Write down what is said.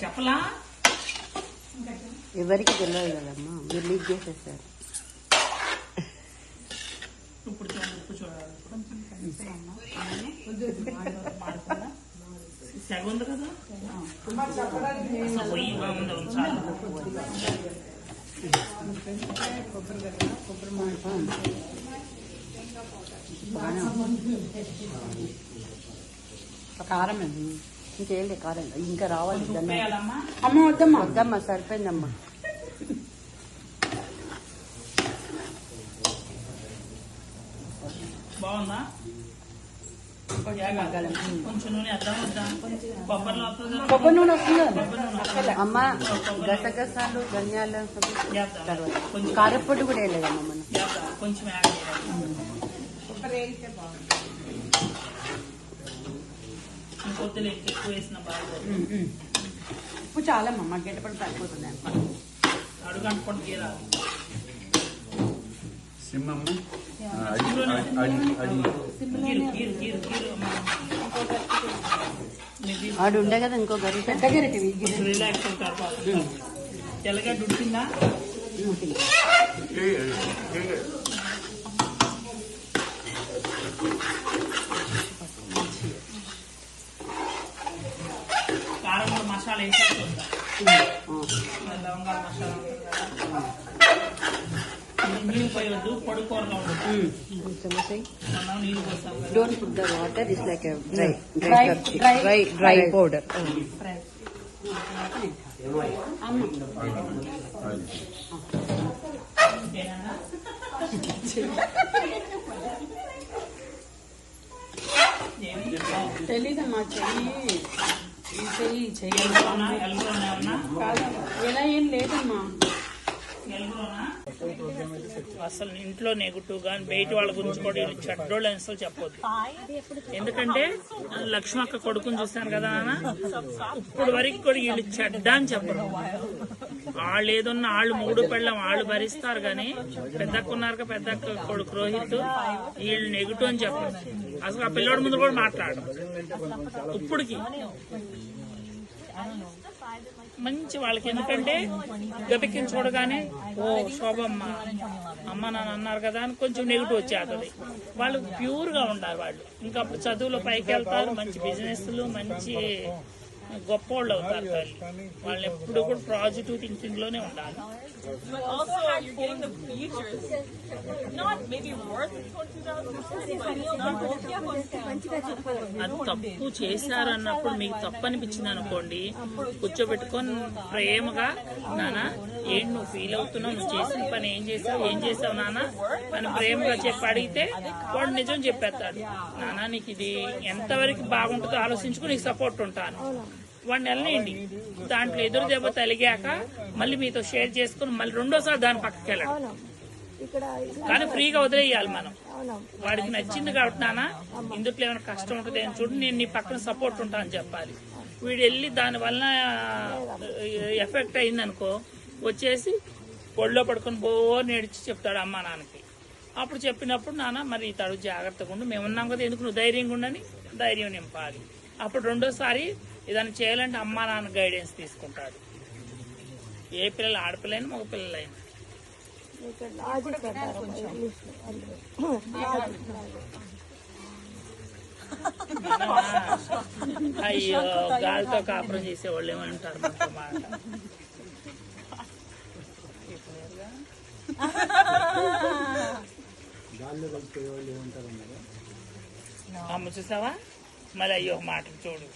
చెప్పలా ఎవరికి తెలియదు కదమ్మా మీరు లీక్ చేసేసారు ఇప్పుడు ఉప్పు చూడాలి మాడుతుందా? సెగ ఉంది కదా అసలు పొయ్యి బాగుంది ఉంది చాలు బాగానే ఉంది. కారం అది ఇంకేం లేదు కారం ఇంకా రావాలి అమ్మ వద్దమ్మా వద్దమ్మా సరిపోయిందమ్మా. బాగుందా? కొబ్బరి నూనె వస్తుంది. అమ్మ గసగసాలు ధనియాలు కారపొడి కూడా వేయలేదమ్మా మనం. కొంచెం యాడ్ చేయాలి. ఇంకొద్దులు ఎక్కువ వేసిన బాగా ఉప్పు చాలమ్మా మాకు గడ్డపడి సరిపోతుంది అడుగు అనుకోండి గీరాలి సింహం అడి అడి అడి గీరు గీరు గీరు గీరు అమ్మా. ఇది ఆడు ఉండే కదా ఇంకో గరిట పెద్ద గరిట రిలాక్స్ అవుతారు ఉడికిందా కారం కూడా మసాలా వేసాక చూద్దాం లవంగాల మసాలా నీళ్ళు పోయొద్దు ఉండదు నీళ్ళు పోస్తాం don't put the water is like dry Dry- dry dry powder తెలీదమ్మా చెయ్యి. చెయ్యి చెయ్యి. ఎల్లులోనా ఇలా ఏం లేదమ్మా. అసలు ఇంట్లో నెగిటివ్ కానీ బయట వాళ్ళ గురించి కూడా వీళ్ళు చెడ్డోళ్ళు అని అసలు చెప్పొద్దు. ఎందుకంటే లక్ష్మక్క కొడుకుని చూస్తాను కదా నాన్న? ఇప్పుడు వరకు కూడా వీళ్ళు చెడ్డ అని చెప్పరు. వాళ్ళు ఏదన్నా వాళ్ళు మూడు పెళ్ళం వాళ్ళు భరిస్తారు కానీ పెద్దక్క ఉన్నారు పెద్దక్క కొడుకు రోహిత్ వీళ్ళు నెగిటివ్ అని చెప్పరు. అసలు ఆ పిల్లోడి ముందు కూడా మాట్లాడడం ఇప్పుడుకి మంచి వాళ్ళకి ఎందుకంటే గబిక్కిని చూడగానే ఓ శోభమ్మ అమ్మ నాన్న అన్నారు కదా అని కొంచెం నెగిటివ్ వచ్చేస్తుంది వాళ్ళు ప్యూర్గా ఉండాలి వాళ్ళు. ఇంకా అప్పుడు చదువులో పైకి వెళ్తారు మంచి బిజినెస్లు మంచి గొప్ప వాళ్ళు అవుతారు వాళ్ళు వాళ్ళు ఎప్పుడు కూడా పాజిటివ్ థింకింగ్లోనే ఉండాలి. But also, you're getting the features. Not maybe worth twenty thousand, but not అది తప్పు చేశారు అన్నప్పుడు మీకు తప్పు అనిపించింది అనుకోండి. కూర్చోబెట్టుకొని ప్రేమగా నానా ఏంటి నువ్వు ఫీల్ అవుతున్నావు? నువ్వు చేసిన పని ఏం చేసావు ఏం చేసావు నానా? అని ప్రేమగా చెప్పి అడిగితే వాడు నిజం చెప్పేస్తాడు. నానా నీకు ఇది ఎంతవరకు బాగుంటుందో ఆలోచించుకుని నీకు సపోర్ట్ ఉంటాను. వాడిని వెళ్ళండి దాంట్లో ఎదురు దెబ్బ తలిగాక మళ్ళీ మీతో షేర్ చేసుకుని మళ్ళీ రెండోసారి దాని పక్కకి వెళ్ళడం. కానీ ఫ్రీగా వదిలేయాలి మనం. వాడికి నచ్చింది కాబట్టి నాన్న ఇందుట్లో ఏమైనా కష్టం ఉంటుంది అని చూడు నేను నీ పక్కన సపోర్ట్ ఉంటా అని చెప్పాలి. వీడు వెళ్ళి దాని వలన ఎఫెక్ట్ అయింది అనుకో వచ్చేసి ఒళ్ళో పడుకొని బో నేడిచి చెప్తాడు అమ్మా నాన్నకి. అప్పుడు చెప్పినప్పుడు నాన్న మరి ఇతడు జాగ్రత్తగా ఉండు. మేము ఉన్నాం కదా ఎందుకు నువ్వు ధైర్యంగా ఉండని? ధైర్యం నింపాలి. అప్పుడు రెండోసారి ఏదైనా చేయాలంటే అమ్మా నాన్న గైడెన్స్ తీసుకుంటాడు. ఏ పిల్లలు ఆడపిల్లైనా మగ పిల్లలైనా అయ్యో గాలితో కాపురం చేసేవాళ్ళు ఏమంటారు అమ్మ చూసావా? మళ్ళీ అయ్యో మాట చూడు